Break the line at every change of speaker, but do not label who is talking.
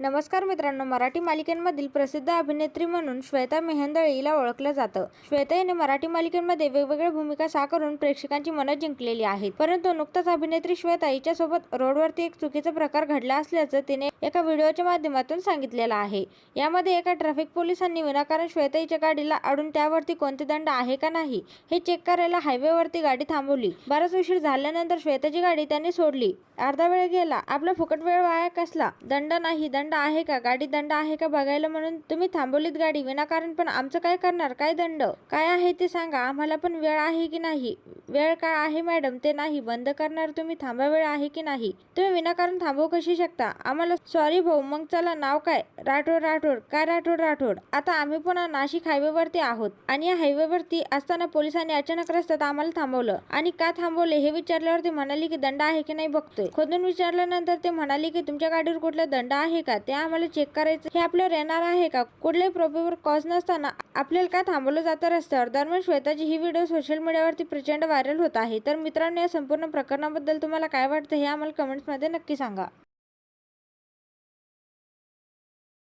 नमस्कार मित्रांनो मराठी मालिकांमधील प्रसिद्ध अभिनेत्री म्हणून श्वेता मेहंदळे हिला ओळखलं जातं. श्वेता हिने मराठी मालिकांमध्ये वेगवेगळ्या भूमिका साकारून प्रेक्षकांची मनं जिंकलेली आहेत. परंतु नुकताच अभिनेत्री श्वेता हिच्यासोबत रोडवरती एक चुकीचा प्रकार घडला असल्याचं तिने एका व्हिडिओच्या माध्यमातून सांगितलेलं आहे. यामध्ये एका ट्रॅफिक पोलिसांनी विनाकारण श्वेता हिच्या गाडीला अडून त्यावरती कोणते दंड आहे का नाही हे चेक करायला हायवेवरती गाडी थांबवली. बराच उशीर झाल्यानंतर श्वेताची गाडी त्यांनी सोडली. अर्धा वेळ गेला. आपला फुकट वेळ वाया कसला? दंड नाही दंड दंड आहे का? गाडी दंड आहे का बघायला म्हणून तुम्ही थांबवलीत गाडी. विनाकारण पण आमचं काय करणार? काय दंड? काय आहे ते सांगा. आम्हाला पण वेळ आहे की नाही? वेळ काय आहे मॅडम? ते नाही. बंद करणार तुम्ही? थांबा वेळ आहे की नाही? तुम्ही विनाकारण थांबवू कशी शकता? आम्हाला सॉरी भाऊ. मग चला नाव काय? राठोड राठोड. काय राठोड राठोड? आता आम्ही पुन्हा नाशिक हायवेवरती आहोत. आणि या हायवेवरती असताना पोलिसांनी अचानक रस्त्यात आम्हाला थांबवलं. आणि का थांबवले हे विचारल्यावर ते म्हणाले की दंड आहे की नाही बघतोय. खोदून विचारल्यानंतर ते म्हणाले की तुमच्या गाडीवर कुठला दंड आहे का? ते आम्हाला चेक करायचं. हे आपल्यावर येणार आहे का? कुठल्याही प्रोपेवर कॉज नसताना आपल्याला काय थांबवलं जातं रस्त्यावर? दरम्यान श्वेताची ही व्हिडिओ सोशल मीडियावरती प्रचंड व्हायरल होत आहे. तर मित्रांनो या संपूर्ण प्रकरणाबद्दल तुम्हाला काय वाटतं हे आम्हाला कमेंट्समध्ये नक्की सांगा.